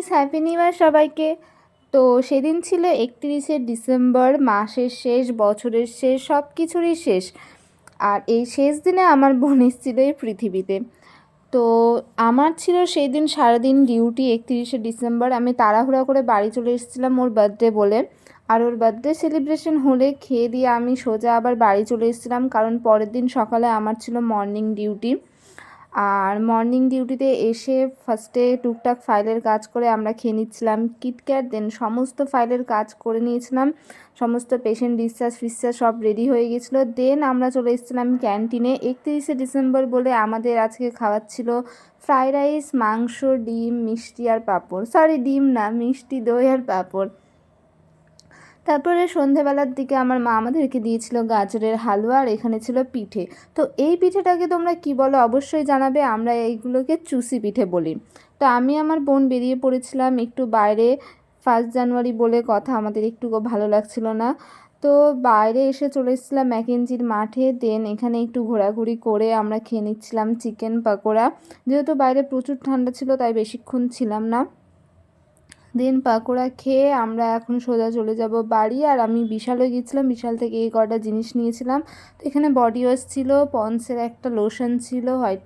Guys happy new year সবাইকে। তো সেদিন ছিল একত্রিশে ডিসেম্বর, মাসের শেষ, বছরের শেষ সব কিছুরই শেষ। আর এই শেষ দিনে আমার বোন এসেছিল এই পৃথিবীতে। তো আমার ছিল সেই দিন সারাদিন ডিউটি একত্রিশে ডিসেম্বর। আমি তাড়াহুড়া করে বাড়ি চলে এসেছিলাম ওর বার্থডে বলে। আর ওর বার্থডে সেলিব্রেশন হলে খেয়ে দিয়ে আমি সোজা আবার বাড়ি চলে এসেছিলাম। কারণ পরের দিন সকালে আমার ছিল মর্নিং ডিউটি আর মর্নিং ডিউটিতে এসে ফার্স্টে টুকটাক ফাইলের কাজ করে আমরা খেয়ে নিচ্ছিলাম। কিটক্যাট দেন সমস্ত ফাইলের কাজ করে নিয়েছিলাম। সমস্ত পেশেন্ট ডিসচার্জ ফিসচার্জ সব রেডি হয়ে গেছিল। দেন আমরা চলে এসেছিলাম ক্যান্টিনে একত্রিশে ডিসেম্বর বলে আমাদের আজকে খাওয়াচ্ছিল ফ্রাইড রাইস মাংস, ডিম, মিষ্টি আর পাঁপড়। সরি ডিম না, মিষ্টি, দই আর পাঁপড়। তারপরে সন্ধেবেলার দিকে আমার মা আমাদেরকে দিয়েছিল গাজরের হালুয়া আর এখানে ছিল পিঠে। তো এই পিঠেটাকে তোমরা কি বলো? অবশ্যই জানাবে, আমরা এইগুলোকে চুষি পিঠে বলি। তো আমি আমার বোন বেরিয়ে পড়েছিলাম একটু বাইরে ফার্স্ট জানুয়ারি বলে কথা আমাদের একটুকু ভালো লাগছিল না। তো বাইরে এসে চলে এসেছিলাম ম্যাকেঞ্জির মাঠে দেন এখানে একটু ঘোরাঘুরি করে আমরা খেয়ে নিচ্ছিলাম চিকেন পাকোড়া। যেহেতু বাইরে প্রচুর ঠান্ডা ছিল, তাই বেশিক্ষণ ছিলাম না। দেন পাকোড়া খেয়ে আমরা এখন সোজা চলে যাব বাড়ি। আর আমি বিশালে গিয়েছিলাম, বিশাল থেকে এই কটা জিনিস নিয়েছিলাম। তো এখানে বডি ওয়াশ ছিল পন্সের একটা লোশন ছিল হোয়াইট